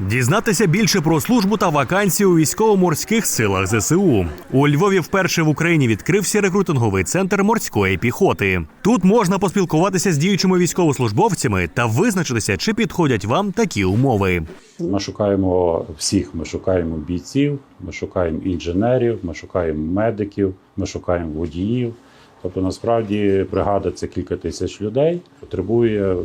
Дізнатися більше про службу та вакансії у військово-морських силах ЗСУ. У Львові вперше в Україні відкрився рекрутинговий центр морської піхоти. Тут можна поспілкуватися з діючими військовослужбовцями та визначитися, чи підходять вам такі умови. Ми шукаємо всіх. Ми шукаємо бійців, ми шукаємо інженерів, ми шукаємо медиків, ми шукаємо водіїв. Тобто, насправді, бригада це кілька тисяч людей. Потребує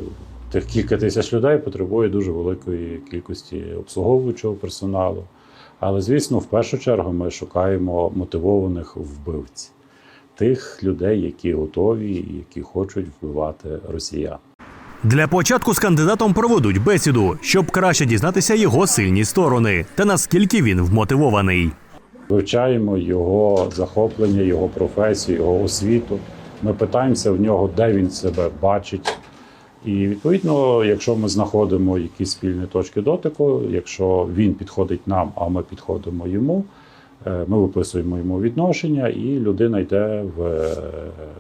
тих кілька тисяч людей потребує дуже великої кількості обслуговуючого персоналу. Але, звісно, в першу чергу ми шукаємо мотивованих вбивців, тих людей, які готові і які хочуть вбивати росіян. Для початку з кандидатом проведуть бесіду, щоб краще дізнатися його сильні сторони та наскільки він вмотивований. Вивчаємо його захоплення, його професію, його освіту. Ми питаємося в нього, де він себе бачить. І відповідно, якщо ми знаходимо якісь спільні точки дотику, якщо він підходить нам, а ми підходимо йому, е, ми виписуємо йому відношення, і людина йде в е,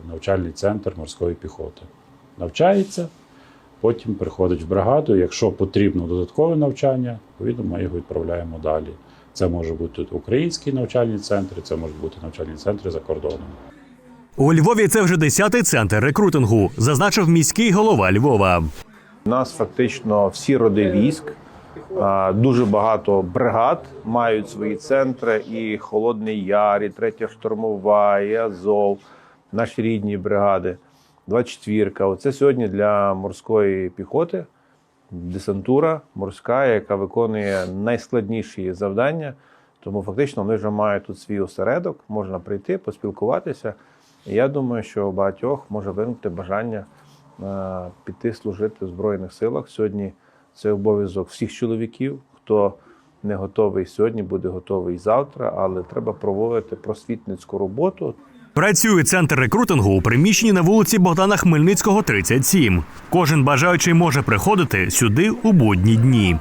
навчальний центр морської піхоти. Навчається, потім приходить в бригаду. Якщо потрібно додаткове навчання, відповідно, ми його відправляємо далі. Це може бути українські навчальні центри, це можуть бути навчальні центри за кордоном. У Львові це вже десятий центр рекрутингу, зазначив міський голова Львова. У нас фактично всі роди військ, дуже багато бригад мають свої центри, і Холодний Яр, і Третя штурмова, і Азов, наші рідні бригади, 24-ка. Оце сьогодні для морської піхоти десантура морська, яка виконує найскладніші завдання. Тому фактично вони вже мають тут свій осередок, можна прийти, поспілкуватися. Я думаю, що у багатьох може виникнути бажання е, піти служити в Збройних силах. Сьогодні це обов'язок всіх чоловіків. Хто не готовий сьогодні, буде готовий завтра, але треба проводити просвітницьку роботу. Працює центр рекрутингу у приміщенні на вулиці Богдана Хмельницького, 37. Кожен бажаючий може приходити сюди у будні дні.